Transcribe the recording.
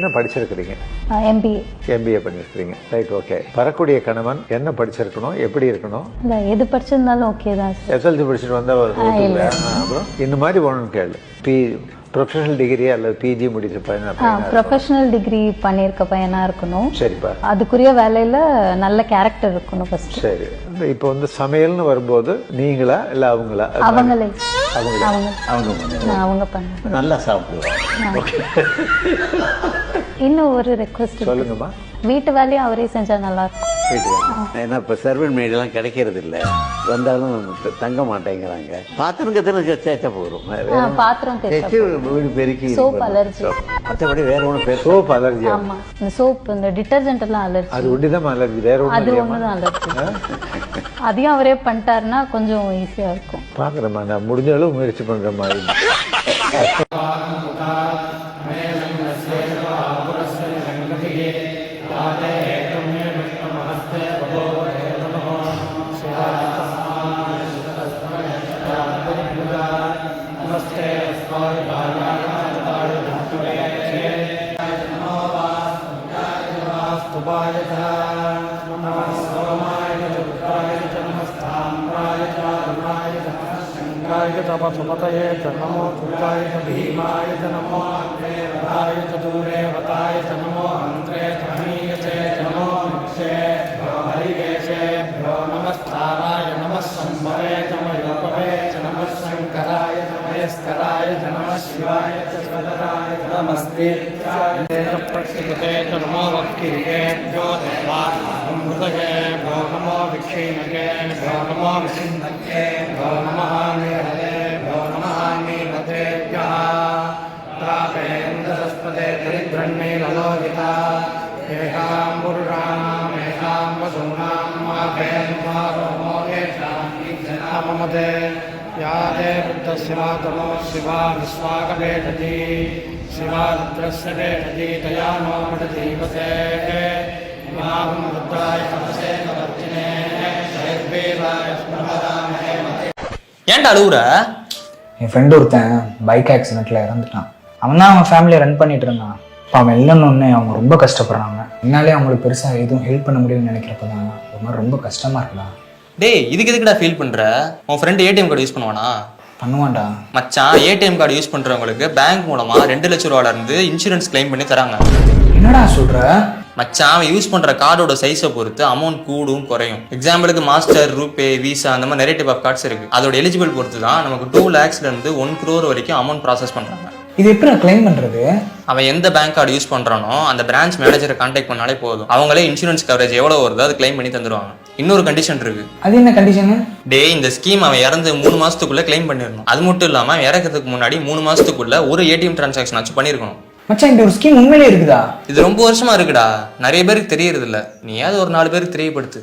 என்ன படிச்சிருக்கிறீங்க? MBA MBA பண்ணியிருக்கிறீங்க ரைட் ஓகே வரக்கூடிய கணவன் என்ன படிச்சிருக்கணும்? எப்படி இருக்கணும்? இல்லை எது படிச்சிருந்தாலும் ஓகே தான் எஸ்எல்சி படிச்சுட்டு வந்தால் ஒத்துக்கல அப்புறம் இந்த மாதிரி ஒன்றும் கேளு. பி ப்ரொஃபஷனல் டிகிரி அல்லது பிஜி முடிச்ச பையனா பையனா ப்ரொஃபஷனல் டிகிரி பண்ணியிருக்க பையனாக இருக்கணும். சரிப்பா. அதுக்குரிய வேலையில் நல்ல கேரக்டர் இருக்கணும் ஃபர்ஸ்ட் சரி. இப்போ வந்து சமையல்னு வரும்போது நீங்களா இல்லை அவங்களா? அவங்களே. அவங்களே. அவங்க. அவங்க அவங்க பண்ண நல்லா சாப்பிடுவாங்க. இன்னும் ஒரு ரெக்வஸ்ட் சொல்லுங்கம்மா. வீட்டு வேலையும் அவரே செஞ்சால் நல்லா ஏன்னா இப்போ சர்வன் மேடெல்லாம் கிடைக்கிறது இல்லை வந்தாலும் தங்க மாட்டேங்கிறாங்க. பாத்திரம் கத்திர சேர்த்த போகிறோம் பாத்திரம் தேய்ச்சா தேய்ச்சி வீடு பெருக்கி சோப். அலர்ஜி மற்றபடி வேற ஒன்றும் பேச சோப் அலர்ஜி ஆமாம் இந்த சோப் இந்த டிட்டர்ஜென்ட் எல்லாம் அலர்ஜி அது ஒண்டிதான் அலர்ஜி வேற ஒன்றும் அது ஒன்று தான் அலர்ஜி அதையும் அவரே பண்ணிட்டாருன்னா கொஞ்சம் ஈஸியாக இருக்கும். பார்க்குறேம்மா நான் முடிஞ்ச அளவு முயற்சி பண்ணுற மாதிரி शङ्काय च पशुपतये च नमो दुर्गाय च भीमाय च नमो देवताय च दूरेवताय च नमो मन्त्रे च स्थलाय नमः शिवाय शिवदराय नमस्ते। प्रतिपते नमो वक्तिरिके भ्यो देवामृतके भो नमो विक्षीणके भो नमो विचिन्दके भो नमः निरले भो नमः नीमतेभ्यः तापेन्द्रसस्पदे दरिद्रण्ये ललोहिता। एकां पुरुषाणां एकां वसूनां मा भेन्वा येषां ममते या ते बुद्धस्य मातमो शिवा विश्वाकपेटजी शिवा रुद्रस्य पेटजी तया नो मठजीवसे इमाहं रुद्राय तपसे तवर्जिने शैर्वेदाय स्मृहदामहे ஏன்டா அழுகுற என் ஃப்ரெண்டு ஒருத்தன் பைக் ஆக்சிடெண்ட்டில் இறந்துட்டான் அவன் தான் அவன் ஃபேமிலியை ரன் பண்ணிட்டு இருந்தான் இப்போ அவன் இல்லைன்னு அவங்க ரொம்ப கஷ்டப்படுறாங்க என்னாலே அவங்களுக்கு பெருசாக எதுவும் ஹெல்ப் பண்ண முடியும்னு நினைக்கிறப்ப தான் ஒரு மாதிரி ரொம்ப கஷ்டமாக இருக்குடா டேய் இதுக்கு எதுக்குடா ஃபீல் பண்ற? உன் ஃப்ரெண்டு ஏடிஎம் கார்டு யூஸ் பண்ணுவானா? பண்ணுவான்டா. மச்சான் ஏடிஎம் கார்டு யூஸ் பண்றவங்களுக்கு பேங்க் மூலமா ரெண்டு லட்ச ரூபால இருந்து இன்சூரன்ஸ் கிளைம் பண்ணி தராங்க. என்னடா சொல்கிற மச்சான் அவன் யூஸ் பண்ற கார்டோட சைஸை பொறுத்து அமௌண்ட் கூடும் குறையும். எக்ஸாம்பிளுக்கு மாஸ்டர் ரூபே விசா அந்த மாதிரி நிறைய டைப் ஆஃப் கார்ட்ஸ் இருக்கு. அதோட எலிஜிபிள் பொறுத்து தான் நமக்கு டூ லேக்ஸ்ல இருந்து ஒன் crore வரைக்கும் அமௌண்ட் ப்ராசஸ் பண்றாங்க. இது எப்படி நான் க்ளைம் பண்ணுறது அவன் எந்த பேங்க் கார்டு யூஸ் பண்றானோ அந்த பிரான்ச் மேனேஜரை கான்டாக்ட் பண்ணாலே போதும். அவங்களே இன்சூரன்ஸ் கவரேஜ் எவ்வளவு வருதோ அது கிளைம் பண்ணி தந்துருவாங்க. இன்னொரு கண்டிஷன் இருக்கு. அது என்ன கண்டிஷனு டேய் இந்த ஸ்கீம் அவன் இறந்து மூணு மாசத்துக்குள்ள கிளைம் பண்ணிடணும். அது மட்டும் இல்லாம அவன் இறக்கிறதுக்கு முன்னாடி மூணு மாசத்துக்குள்ள ஒரு ஏடிஎம் டிரான்சாக்ஷன் ஆச்சு பண்ணிருக்கணும் மச்சான் இந்த ஒரு ஸ்கீம் உண்மையிலே இருக்குதா? இது ரொம்ப வருஷமா இருக்குடா. நிறைய பேருக்கு தெரியறது இல்ல நீயாவது ஒரு நாலு பேருக்கு தெரியப்படுத்து.